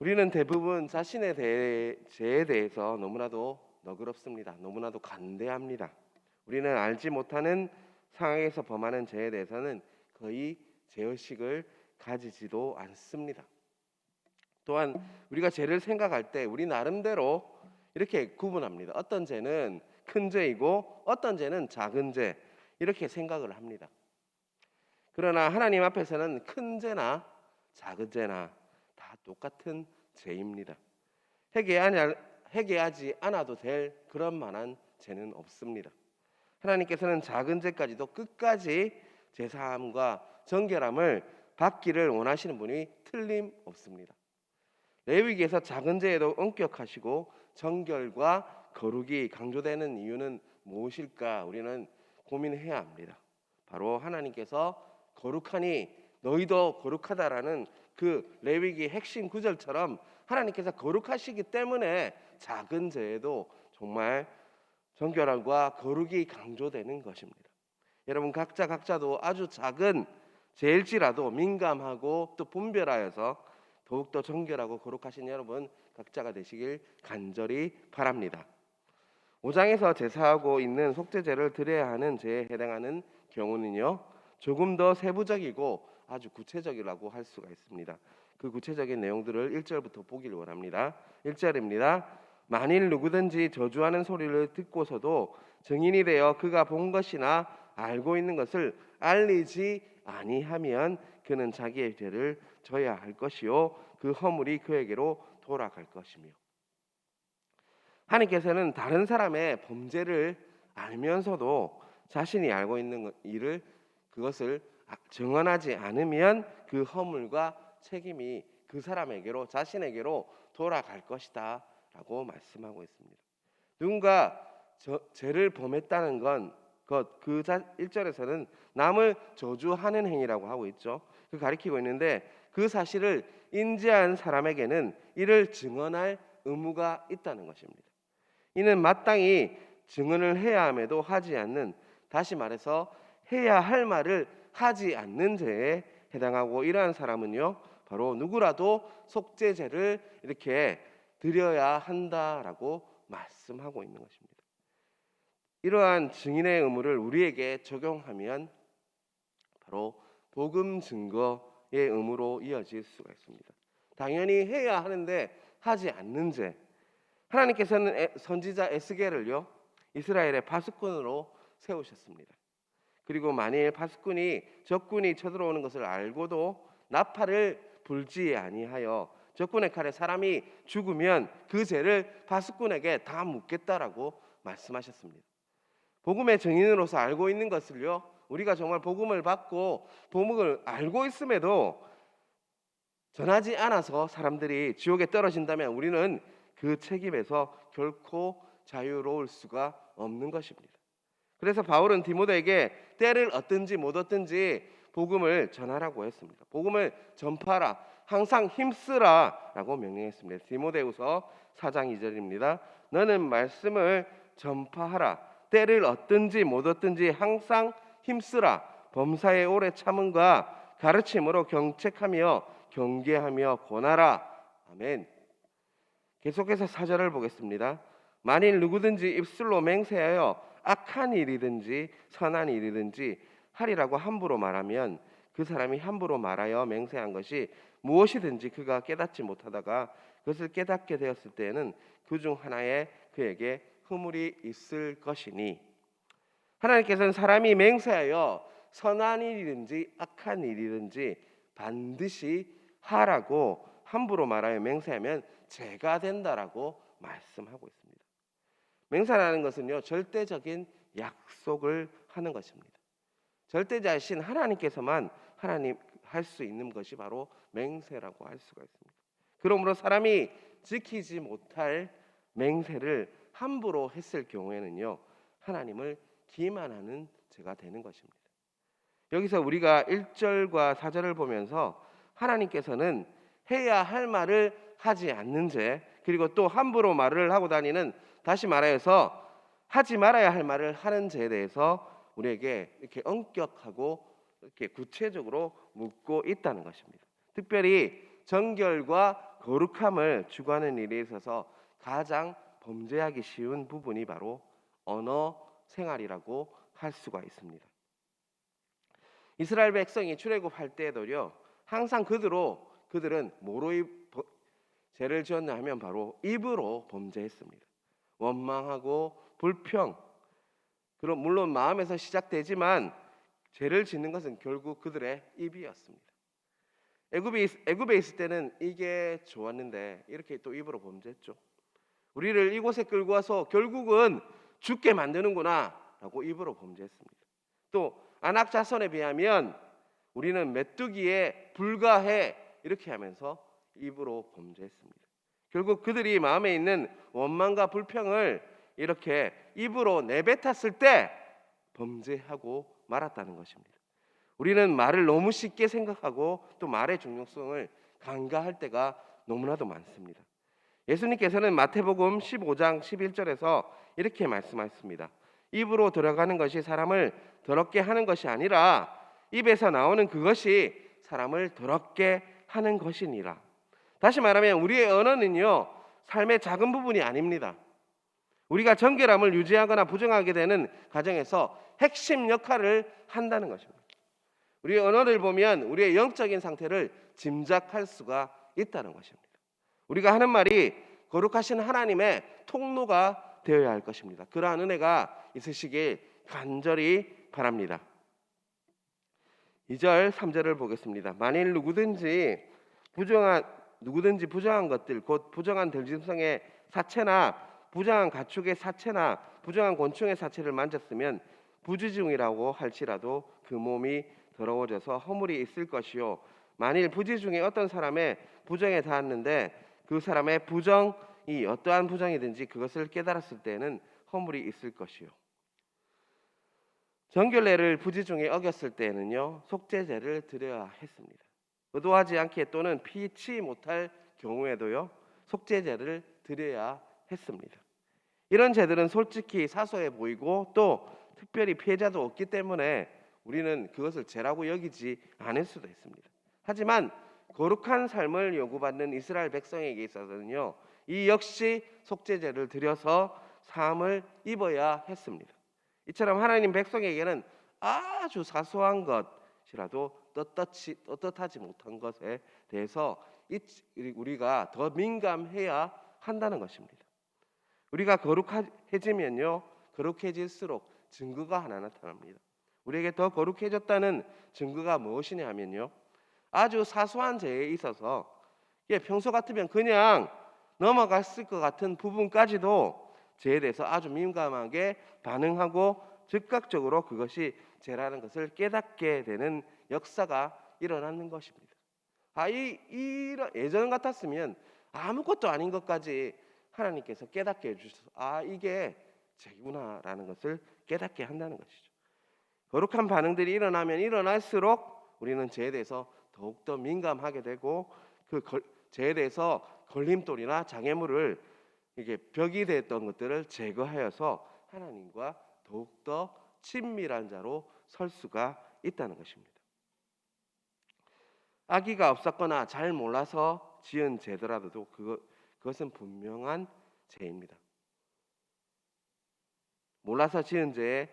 우리는 대부분 자신의 대, 죄에 대해서 너무나도 너그럽습니다. 너무나도 간대합니다. 우리는 알지 못하는 상황에서 범하는 죄에 대해서는 거의 죄의식을 가지지도 않습니다. 또한 우리가 죄를 생각할 때 우리 나름대로 이렇게 구분합니다. 어떤 죄는 큰 죄이고 어떤 죄는 작은 죄 이렇게 생각을 합니다. 그러나 하나님 앞에서는 큰 죄나 작은 죄나 다 똑같은 죄입니다. 회개하지, 않아도 될 그런 만한 죄는 없습니다. 하나님께서는 작은 죄까지도 끝까지 제사함과 정결함을 받기를 원하시는 분이 틀림없습니다. 레위기에서 작은 죄에도 엄격하시고 정결과 거룩이 강조되는 이유는 무엇일까? 우리는 고민해야 합니다. 바로 하나님께서 거룩하니 너희도 거룩하다라는 그 레위기 핵심 구절처럼 하나님께서 거룩하시기 때문에 작은 죄에도 정말 정결함과 거룩이 강조되는 것입니다. 여러분 각자 각자도 아주 작은 죄일지라도 민감하고 또 분별하여서 더욱더 정결하고 거룩하신 여러분 각자가 되시길 간절히 바랍니다. 5장에서 제사하고 있는 속죄제를 드려야 하는 죄에 해당하는 경우는요. 조금 더 세부적이고 아주 구체적이라고 할 수가 있습니다. 그 구체적인 내용들을 1절부터 보기를 원합니다. 1절입니다. 만일 누구든지 저주하는 소리를 듣고서도 증인이 되어 그가 본 것이나 알고 있는 것을 알리지 아니하면 그는 자기의 죄를 져야 할 것이요 그 허물이 그에게로 돌아갈 것이며 하나님께서는 다른 사람의 범죄를 알면서도 자신이 알고 있는 것- 일을 그것을 아- 증언하지 않으면 그 허물과 책임이 그 사람에게로 자신에게로 돌아갈 것이다라고 말씀하고 있습니다. 누군가 저, 죄를 범했다는 건 그그 1절에서는 남을 저주하는 행위라고 하고 있죠. 그 가리키고 있는데 그 사실을 인지한 사람에게는 이를 증언할 의무가 있다는 것입니다. 이는 마땅히 증언을 해야 함에도 하지 않는 다시 말해서 해야 할 말을 하지 않는 죄에 해당하고 이러한 사람은요 바로 누구라도 속죄제를 이렇게 드려야 한다라고 말씀하고 있는 것입니다. 이러한 증인의 의무를 우리에게 적용하면 바로 복음 증거의 의무로 이어질 수가 있습니다. 당연히 해야 하는데 하지 않는 죄. 하나님께서는 에- 선지자 에스겔을요 이스라엘의 파수꾼으로 세우셨습니다. 그리고 만일 파수꾼이 적군이 쳐들어오는 것을 알고도 나팔을 불지 아니하여 적군의 칼에 사람이 죽으면 그 죄를 파수꾼에게 다 묻겠다라고 말씀하셨습니다. 복음의 증인으로서 알고 있는 것을요 우리가 정말 복음을 받고 복음을 알고 있음에도 전하지 않아서 사람들이 지옥에 떨어진다면 우리는 그 책임에서 결코 자유로울 수가 없는 것입니다. 그래서 바울은 디모데에게 때를 얻든지 못 얻든지 복음을 전하라고 했습니다. 복음을 전파하라. 항상 힘쓰라라고 명령했습니다. 디모데후서 4장 2절입니다. 너는 말씀을 전파하라. 때를 얻든지 못 얻든지 항상 힘쓰라. 범사에 오래 참음과 가르침으로 경책하며 경계하며 권하라. 아멘. 계속해서 사절을 보겠습니다. 만일 누구든지 입술로 맹세하여 악한 일이든지 선한 일이든지 하리라고 함부로 말하면 그 사람이 함부로 말하여 맹세한 것이 무엇이든지 그가 깨닫지 못하다가 그것을 깨닫게 되었을 때에는 그 중 하나에 그에게 허물이 있을 것이니 하나님께서는 사람이 맹세하여 선한 일이든지 악한 일이든지 반드시 하라고 함부로 말하여 맹세하면 죄가 된다라고 말씀하고 있습니다. 맹세라는 것은요 절대적인 약속을 하는 것입니다. 절대자신 하나님께서만 하나님 할 수 있는 것이 바로 맹세라고 할 수가 있습니다. 그러므로 사람이 지키지 못할 맹세를 함부로 했을 경우에는요 하나님을 기만하는 죄가 되는 것입니다. 여기서 우리가 1절과 4절을 보면서 하나님께서는 해야 할 말을 하지 않는 죄 그리고 또 함부로 말을 하고 다니는 다시 말하여서 하지 말아야 할 말을 하는 죄에 대해서 우리에게 이렇게 엄격하고 이렇게 구체적으로 묻고 있다는 것입니다. 특별히 정결과 거룩함을 추구하는 일에 있어서 가장 범죄하기 쉬운 부분이 바로 언어 생활이라고 할 수가 있습니다. 이스라엘 백성이 출애굽할 때에도요. 항상 그들로 그들은 뭐로 죄를 지었냐 하면 바로 입으로 범죄했습니다. 원망하고 불평. 그럼 물론 마음에서 시작되지만 죄를 짓는 것은 결국 그들의 입이었습니다. 애굽에 있- 애굽에 있을 때는 이게 좋았는데 이렇게 또 입으로 범죄했죠. 우리를 이곳에 끌고 와서 결국은 죽게 만드는구나라고 입으로 범죄했습니다. 또 안악 자손에 비하면 우리는 메뚜기에 불과해 이렇게 하면서 입으로 범죄했습니다. 결국 그들이 마음에 있는 원망과 불평을 이렇게 입으로 내뱉었을 때 범죄하고 말았다는 것입니다. 우리는 말을 너무 쉽게 생각하고 또 말의 중요성을 간과할 때가 너무나도 많습니다. 예수님께서는 마태복음 15장 11절에서 이렇게 말씀하셨습니다. 입으로 들어가는 것이 사람을 더럽게 하는 것이 아니라 입에서 나오는 그것이 사람을 더럽게 하는 것이니라. 다시 말하면 우리의 언어는요 삶의 작은 부분이 아닙니다. 우리가 정결함을 유지하거나 부정하게 되는 과정에서 핵심 역할을 한다는 것입니다. 우리의 언어를 보면 우리의 영적인 상태를 짐작할 수가 있다는 것입니다. 우리가 하는 말이 거룩하신 하나님의 통로가 되어야 할 것입니다. 그러한 은혜가 있으시길 간절히 바랍니다. 2절 3절을 보겠습니다. 만일 누구든지 부정한 누구든지 부정한 것들 곧 부정한 들짐승의 사체나 부정한 가축의 사체나 부정한 곤충의 사체를 만졌으면 부지중이라고 할지라도 그 몸이 더러워져서 허물이 있을 것이요 만일 부지중에 어떤 사람의 부정에 닿았는데 그 사람의 부정이 어떠한 부정이든지 그것을 깨달았을 때는 허물이 있을 것이요 정결례를 부지중에 어겼을 때는요 속죄제를 드려야 했습니다. 의도하지 않게 또는 피치 못할 경우에도요 속죄제를 드려야 했습니다. 이런 제들은 솔직히 사소해 보이고 또 특별히 피해자도 없기 때문에 우리는 그것을 죄라고 여기지 않을 수도 있습니다. 하지만 거룩한 삶을 요구받는 이스라엘 백성에게 있어서는요 이 역시 속죄제를 드려서 사함을 입어야 했습니다. 이처럼 하나님 백성에게는 아주 사소한 것이라도 떳떳이 떳떳하지 못한 것에 대해서 이- 우리가 더 민감해야 한다는 것입니다. 우리가 거룩해지면요 거룩해질수록 증거가 하나 나타납니다. 우리에게 더 거룩해졌다는 증거가 무엇이냐 하면요 아주 사소한 죄에 있어서 이게 평소 같으면 그냥 넘어갔을 것 같은 부분까지도 죄에 대해서 아주 민감하게 반응하고 즉각적으로 그것이 죄라는 것을 깨닫게 되는 역사가 일어나는 것입니다. 아, 이, 이 예전 같았으면 아무것도 아닌 것까지 하나님께서 깨닫게 해주셔서 아 이게 죄구나라는 것을 깨닫게 한다는 것이죠. 거룩한 반응들이 일어나면 일어날수록 우리는 죄에 대해서 더욱더 민감하게 되고 그 걸, 죄에 대해서 걸림돌이나 장애물을 이게 벽이 됐던 것들을 제거하여서 하나님과 더욱더 친밀한 자로 설 수가 있다는 것입니다. 아기가 없었거나 잘 몰라서 지은 죄더라도 그것, 그것은 분명한 죄입니다. 몰라서 지은 죄에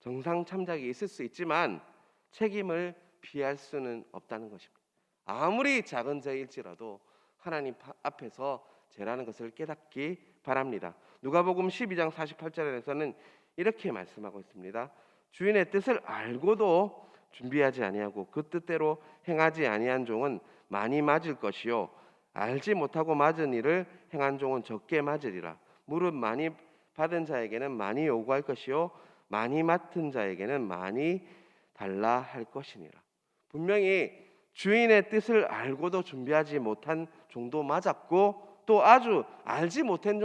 정상 참작이 있을 수 있지만 책임을 피할 수는 없다는 것입니다. 아무리 작은 죄일지라도 하나님 앞에서 죄라는 것을 깨닫기 바랍니다. 누가복음 12장 48절에서는 이렇게 말씀하고 있습니다. 주인의 뜻을 알고도 준비하지 아니하고 그 뜻대로 행하지 아니한 종은 많이 맞을 것이요 알지 못하고 맞은 일을 행한 종은 적게 맞으리라. 무릇 많이 받은 자에게는 많이 요구할 것이요 많이 맡은 자에게는 많이 달라 할 것이니라. 분명히 주인의 뜻을 알고도 준비하지 못한 종도 맞았고 또 아주 알지 못한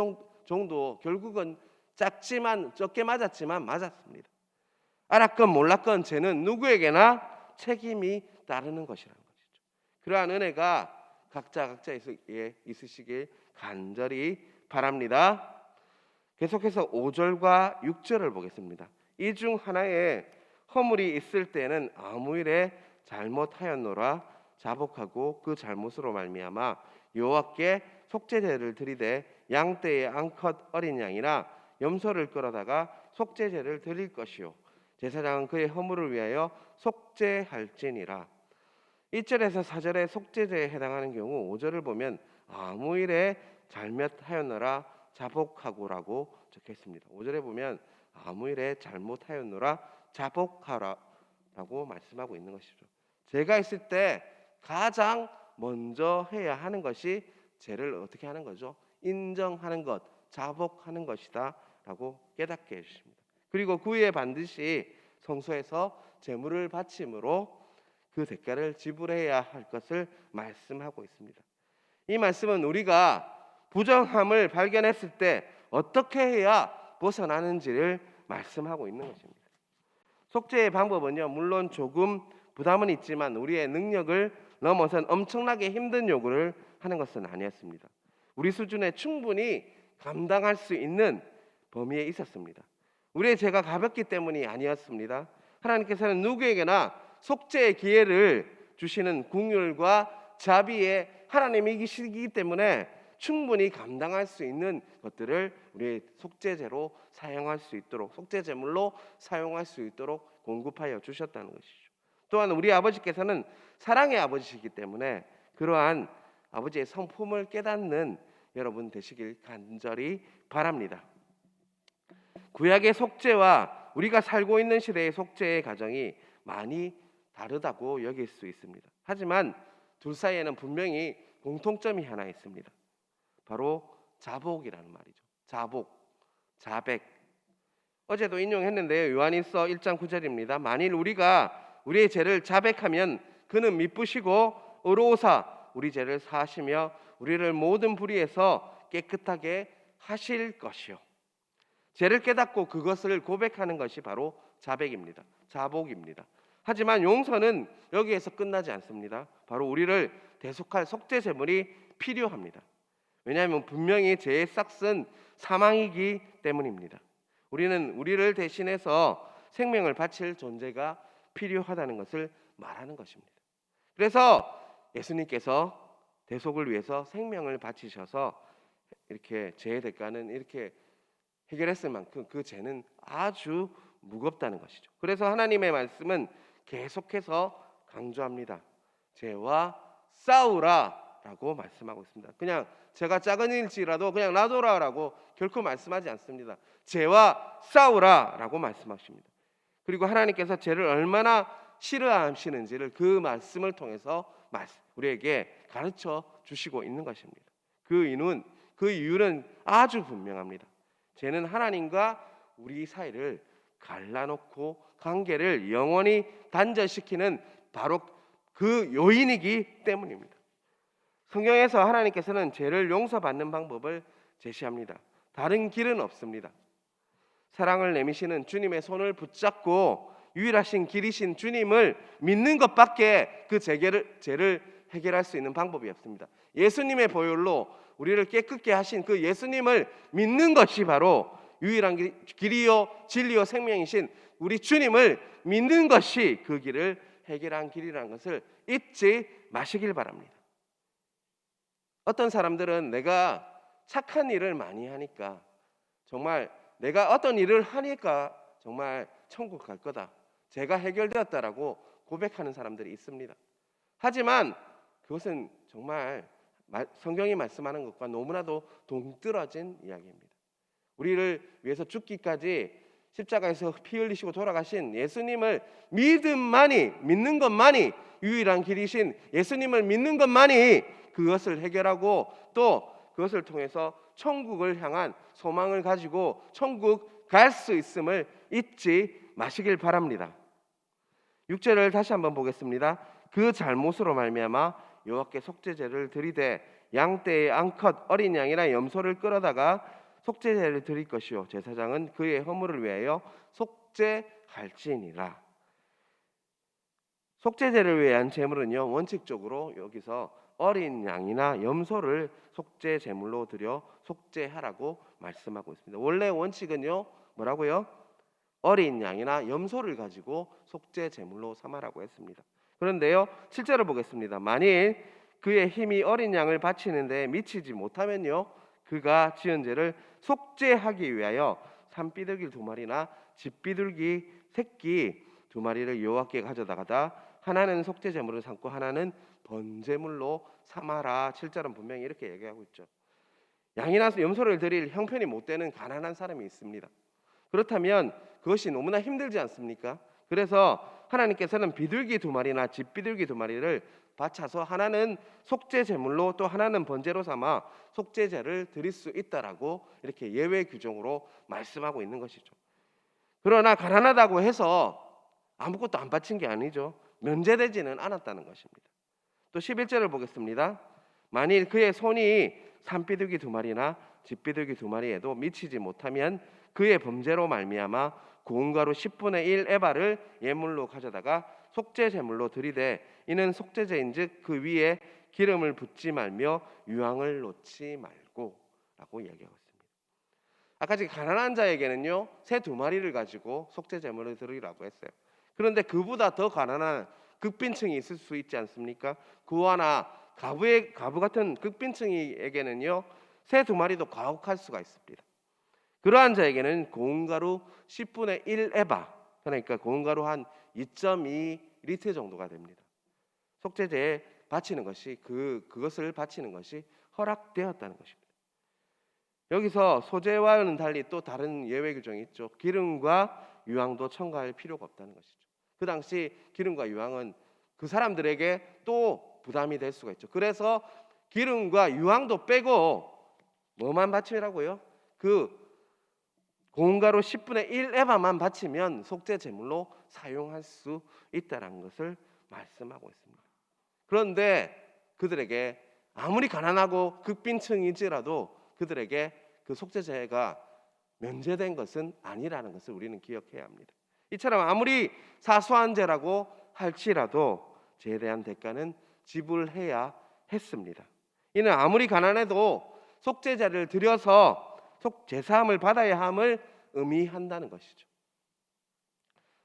정도 결국은 작지만 적게 맞았지만 맞았습니다. 알았건 몰랐건 죄는 누구에게나 책임이 따르는 것이라는 것이죠. 그러한 은혜가 각자 각자에 있으시길 간절히 바랍니다. 계속해서 5절과 6절을 보겠습니다. 이 중 하나에 허물이 있을 때는 아무 일에 잘못하였노라 자복하고 그 잘못으로 말미암아 여호와께 속죄제를 드리되 양떼의 암컷 어린 양이나 염소를 끌어다가 속죄제를 드릴 것이요 제사장은 그의 허물을 위하여 속죄할지니라 1절에서 4절의 속죄제에 해당하는 경우 5절을 보면 아무 일에 잘못하였노라 자복하고라고 적혀 있습니다. 5절에 보면 아무 일에 잘못하였노라 자복하라라고 말씀하고 있는 것이죠. 제가 있을 때 가장 먼저 해야 하는 것이 죄를 어떻게 하는 거죠? 인정하는 것, 자복하는 것이다라고 깨닫게 해주십니다. 그리고 그 후에 반드시 성소에서 제물을 바침으로 그 대가를 지불해야 할 것을 말씀하고 있습니다. 이 말씀은 우리가 부정함을 발견했을 때 어떻게 해야 벗어나는지를 말씀하고 있는 것입니다. 속죄의 방법은요, 물론 조금 부담은 있지만 우리의 능력을 넘어선 엄청나게 힘든 요구를 하는 것은 아니었습니다. 우리 수준에 충분히 감당할 수 있는 범위에 있었습니다. 우리의 죄가 가볍기 때문이 아니었습니다. 하나님께서는 누구에게나 속죄의 기회를 주시는 궁율과 자비의 하나님이시기 때문에 충분히 감당할 수 있는 것들을 우리의 속죄제로 사용할 수 있도록 속죄제물로 사용할 수 있도록 공급하여 주셨다는 것이죠. 또한 우리 아버지께서는 사랑의 아버지시기 때문에 그러한 아버지의 성품을 깨닫는 여러분 되시길 간절히 바랍니다. 구약의 속죄와 우리가 살고 있는 시대의 속죄의 과정이 많이 다르다고 여길 수 있습니다. 하지만 둘 사이에는 분명히 공통점이 하나 있습니다. 바로 자복이라는 말이죠. 자복, 자백. 어제도 인용했는데요. 요한일서 1장 9절입니다. 만일 우리가 우리의 죄를 자백하면 그는 미쁘시고 의로우사 우리 죄를 사하시며 우리를 모든 불의에서 깨끗하게 하실 것이요. 죄를 깨닫고 그것을 고백하는 것이 바로 자백입니다. 자복입니다. 하지만 용서는 여기에서 끝나지 않습니다. 바로 우리를 대속할 속죄 제물이 필요합니다. 왜냐하면 분명히 죄의 싹은 사망이기 때문입니다. 우리는 우리를 대신해서 생명을 바칠 존재가 필요하다는 것을 말하는 것입니다. 그래서 예수님께서 대속을 위해서 생명을 바치셔서 이렇게 죄의 대가는 이렇게 해결했을 만큼 그 죄는 아주 무겁다는 것이죠. 그래서 하나님의 말씀은 계속해서 강조합니다. 죄와 싸우라라고 말씀하고 있습니다. 그냥 제가 작은 일지라도 그냥 놔둬라라고 결코 말씀하지 않습니다. 죄와 싸우라라고 말씀하십니다. 그리고 하나님께서 죄를 얼마나 싫어하시는지를 그 말씀을 통해서 우리에게 가르쳐 주시고 있는 것입니다. 그 이유는 그 이유는 아주 분명합니다. 죄는 하나님과 우리 사이를 갈라놓고 관계를 영원히 단절시키는 바로 그 요인이기 때문입니다. 성경에서 하나님께서는 죄를 용서받는 방법을 제시합니다. 다른 길은 없습니다. 사랑을 내미시는 주님의 손을 붙잡고 유일하신 길이신 주님을 믿는 것밖에 그 죄를, 해결할 수 있는 방법이 없습니다. 예수님의 보혈로 우리를 깨끗게 하신 그 예수님을 믿는 것이 바로 유일한 길이요 진리요 생명이신 우리 주님을 믿는 것이 그 길을 해결한 길이라는 것을 잊지 마시길 바랍니다. 어떤 사람들은 내가 착한 일을 많이 하니까 정말 내가 어떤 일을 하니까 정말 천국 갈 거다. 제가 해결되었다라고 고백하는 사람들이 있습니다. 하지만 그것은 정말 성경이 말씀하는 것과 너무나도 동떨어진 이야기입니다. 우리를 위해서 죽기까지 십자가에서 피 흘리시고 돌아가신 예수님을 믿음만이 믿는 것만이 유일한 길이신 예수님을 믿는 것만이 그것을 해결하고 또 그것을 통해서 천국을 향한 소망을 가지고 천국 갈 수 있음을 잊지 마시길 바랍니다. 6절을 다시 한번 보겠습니다. 그 잘못으로 말미암아 여호와께 속죄제를 드리되 양 떼의 암컷 어린 양이나 염소를 끌어다가 속죄제를 드릴 것이요 제사장은 그의 허물을 위하여 속죄할지니라. 속죄제를 위한 제물은요 원칙적으로 여기서 어린 양이나 염소를 속죄 제물로 드려 속죄하라고 말씀하고 있습니다. 원래 원칙은요 뭐라고요? 어린 양이나 염소를 가지고 속죄 제물로 삼아라고 했습니다. 그런데요, 7절을 보겠습니다. 만일 그의 힘이 어린 양을 바치는데 미치지 못하면요, 그가 지은 죄를 속죄하기 위하여 산비둘기 두 마리나 집비둘기 새끼 두 마리를 여호와께 가져다가다 하나는 속죄 제물을 삼고 하나는 번제물로 삼아라. 7절은 분명히 이렇게 얘기하고 있죠. 양이나 염소를 드릴 형편이 못 되는 가난한 사람이 있습니다. 그렇다면 그것이 너무나 힘들지 않습니까? 그래서 하나님께서는 비둘기 두 마리나 집비둘기 두 마리를 바쳐서 하나는 속죄 제물로 또 하나는 번제로 삼아 속죄제를 드릴 수 있다라고 이렇게 예외 규정으로 말씀하고 있는 것이죠. 그러나 가난하다고 해서 아무것도 안 바친 게 아니죠. 면제되지는 않았다는 것입니다. 또 11절을 보겠습니다. 만일 그의 손이 산비둘기 두 마리나 집비둘기 두 마리에도 미치지 못하면 그의 범죄로 말미암아 고운 가루 10분의 1 에바를 예물로 가져다가 속죄 제물로 드리되 이는 속죄제인즉 그 위에 기름을 붓지 말며 유황을 놓지 말고라고 얘기하고 있습니다. 아까 지금 가난한 자에게는요 새 두 마리를 가지고 속죄 제물을 드리라고 했어요. 그런데 그보다 더 가난한 극빈층이 있을 수 있지 않습니까? 구하나 가부의 가부 같은 극빈층에게는요 새 두 마리도 가혹할 수가 있습니다. 그러한 자에게는 고운가루 10분의 1 에바 그러니까 고운가루 한 2.2 리터 정도가 됩니다. 속죄제에 바치는 것이 그 그것을 바치는 것이 허락되었다는 것입니다. 여기서 소재와는 달리 또 다른 예외 규정이 있죠. 기름과 유황도 첨가할 필요가 없다는 것이죠. 그 당시 기름과 유황은 그 사람들에게 또 부담이 될 수가 있죠. 그래서 기름과 유황도 빼고 뭐만 바치라고요? 그 고운가루 10분의 1 에바만 바치면 속죄 제물로 사용할 수 있다는 것을 말씀하고 있습니다. 그런데 그들에게 아무리 가난하고 극빈층이지라도 그들에게 그 속죄제가 면제된 것은 아니라는 것을 우리는 기억해야 합니다. 이처럼 아무리 사소한 죄라고 할지라도 죄에 대한 대가는 지불해야 했습니다. 이는 아무리 가난해도 속죄제를 드려서 속 제사함을 받아야 함을 의미한다는 것이죠.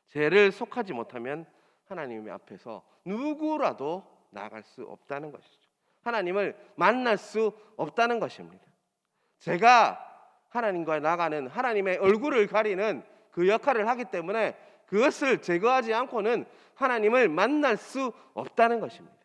죄를 속하지 못하면 하나님 앞에서 누구라도 나갈 수 없다는 것이죠. 하나님을 만날 수 없다는 것입니다. 제가 하나님과 나가는 하나님의 얼굴을 가리는 그 역할을 하기 때문에 그것을 제거하지 않고는 하나님을 만날 수 없다는 것입니다.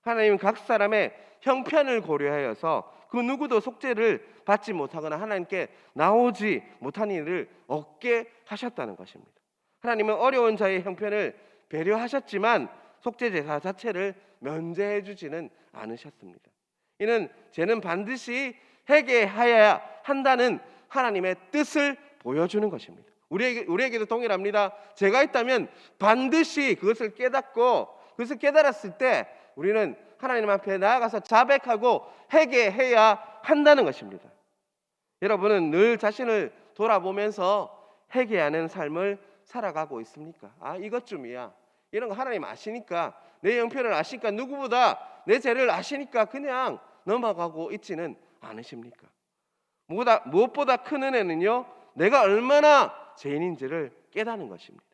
하나님은 각 사람의 형편을 고려하여서 그 누구도 속죄를 받지 못하거나 하나님께 나오지 못한 일을 얻게 하셨다는 것입니다. 하나님은 어려운 자의 형편을 배려하셨지만 속죄 제사 자체를 면제해 주지는 않으셨습니다. 이는 죄는 반드시 회개하여야 한다는 하나님의 뜻을 보여주는 것입니다. 우리에게 우리에게도 동일합니다. 죄가 있다면 반드시 그것을 깨닫고 그것을 깨달았을 때 우리는 하나님 앞에 나아가서 자백하고 회개해야 한다는 것입니다. 여러분은 늘 자신을 돌아보면서 회개하는 삶을 살아가고 있습니까? 아 이것쯤이야. 이런 거 하나님 아시니까 내 형편을 아시니까 누구보다 내 죄를 아시니까 그냥 넘어가고 있지는 않으십니까? 무엇보다, 무엇보다 큰 은혜는요 내가 얼마나 죄인인지를 깨닫는 것입니다.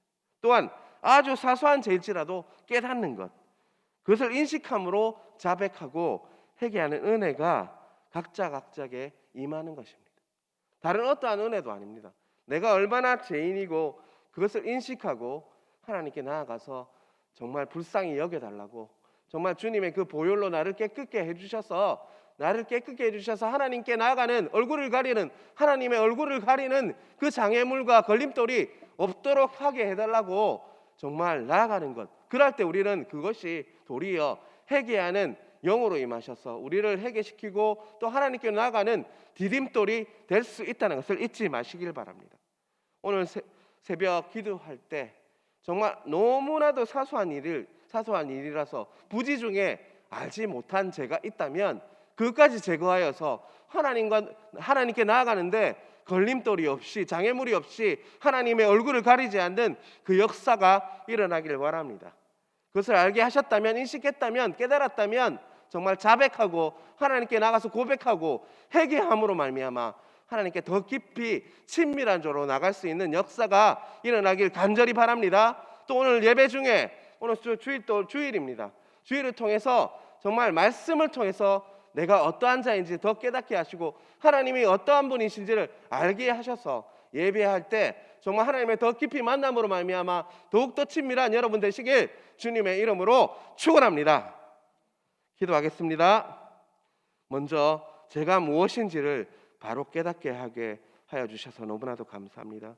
또한 아주 사소한 죄일지라도 깨닫는 것 그것을 인식함으로 자백하고 회개하는 은혜가 각자 각자에게 임하는 것입니다. 다른 어떠한 은혜도 아닙니다. 내가 얼마나 죄인이고 그것을 인식하고 하나님께 나아가서 정말 불쌍히 여겨달라고 정말 주님의 그 보혈로 나를 깨끗게 해주셔서 나를 깨끗게 해주셔서 하나님께 나아가는 얼굴을 가리는 하나님의 얼굴을 가리는 그 장애물과 걸림돌이 없도록 하게 해달라고 정말 나아가는 것. 그럴 때 우리는 그것이 도리어 회개하는 영으로 임하셔서 우리를 회개시키고 또 하나님께 나아가는 디딤돌이 될 수 있다는 것을 잊지 마시길 바랍니다. 오늘 새, 새벽 기도할 때 정말 너무나도 사소한 일을 사소한 일이라서 부지 중에 알지 못한 죄가 있다면 그것까지 제거하여서 하나님과 하나님께 나아가는데 걸림돌이 없이 장애물이 없이 하나님의 얼굴을 가리지 않는 그 역사가 일어나기를 바랍니다. 그것을 알게 하셨다면 인식했다면 깨달았다면 정말 자백하고 하나님께 나가서 고백하고 회개함으로 말미암아 하나님께 더 깊이 친밀한 조로 나갈 수 있는 역사가 일어나길 간절히 바랍니다. 또 오늘 예배 중에 오늘 주, 주일 또 주일입니다. 주일을 통해서 정말 말씀을 통해서 내가 어떠한 자인지 더 깨닫게 하시고 하나님이 어떠한 분이신지를 알게 하셔서 예배할 때 정말 하나님의 더 깊이 만남으로 말미암아 더욱 더 친밀한 여러분 되시길 주님의 이름으로 축원합니다. 기도하겠습니다. 먼저 제가 무엇인지를 바로 깨닫게 하게 하여 주셔서 너무나도 감사합니다.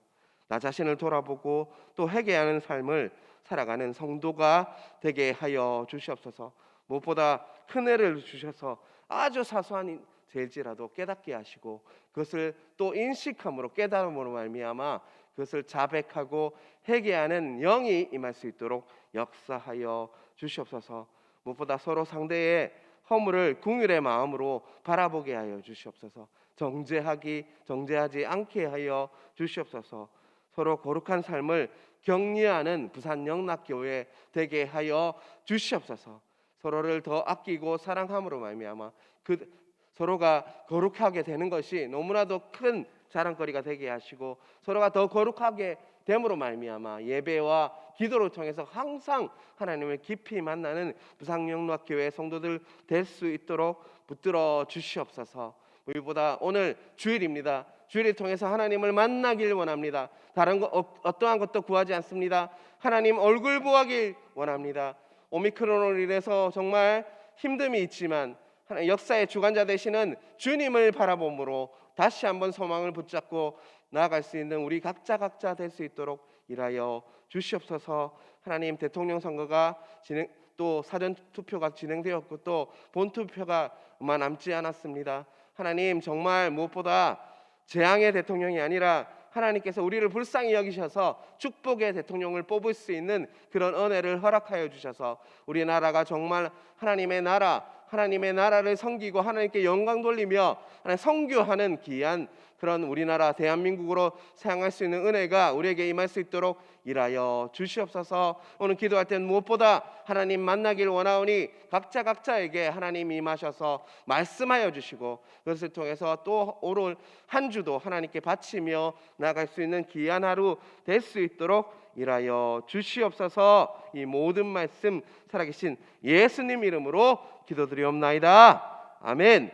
나 자신을 돌아보고 또 회개하는 삶을 살아가는 성도가 되게 하여 주시옵소서. 무엇보다 큰 애를 주셔서 아주 사소한 죄일지라도 깨닫게 하시고 그것을 또 인식함으로 깨달음으로 말미암아 그것을 자백하고 회개하는 영이 임할 수 있도록 역사하여 주시옵소서. 무엇보다 서로 상대의 허물을 궁율의 마음으로 바라보게 하여 주시옵소서. 정죄하기 정죄하지 않게 하여 주시옵소서. 서로 거룩한 삶을 격려하는 부산 영락교회 되게 하여 주시옵소서. 서로를 더 아끼고 사랑함으로 말미암아 그 서로가 거룩하게 되는 것이 너무나도 큰 자랑거리가 되게 하시고 서로가 더 거룩하게 됨으로 말미암아 예배와 기도를 통해서 항상 하나님을 깊이 만나는 부상영락 교회 성도들 될 수 있도록 붙들어 주시옵소서. 우리보다 오늘 주일입니다. 주일을 통해서 하나님을 만나길 원합니다. 다른 것 어- 어떠한 것도 구하지 않습니다. 하나님 얼굴 보하길 원합니다. 오미크론으로 인해서 정말 힘듦이 있지만 역사의 주관자 되시는 주님을 바라봄으로 다시 한번 소망을 붙잡고 나아갈 수 있는 우리 각자 각자 될 수 있도록 일하여 주시옵소서. 하나님 대통령 선거가 진행 또 사전 투표가 진행되었고 또 본 투표가 남지 않았습니다. 하나님 정말 무엇보다 재앙의 대통령이 아니라 하나님께서 우리를 불쌍히 여기셔서 축복의 대통령을 뽑을 수 있는 그런 은혜를 허락하여 주셔서 우리나라가 정말 하나님의 나라 하나님의 나라를 섬기고 하나님께 영광 돌리며 성교하는 귀한 그런 우리나라 대한민국으로 사용할 수 있는 은혜가 우리에게 임할 수 있도록 일하여 주시옵소서. 오늘 기도할 때는 무엇보다 하나님 만나길 원하오니 각자 각자에게 하나님 임하셔서 말씀하여 주시고 그것을 통해서 또 오늘 한 주도 하나님께 바치며 나갈 수 있는 귀한 하루 될 수 있도록 일하여 주시옵소서. 이 모든 말씀 살아계신 예수님 이름으로 기도드리옵나이다. 아멘.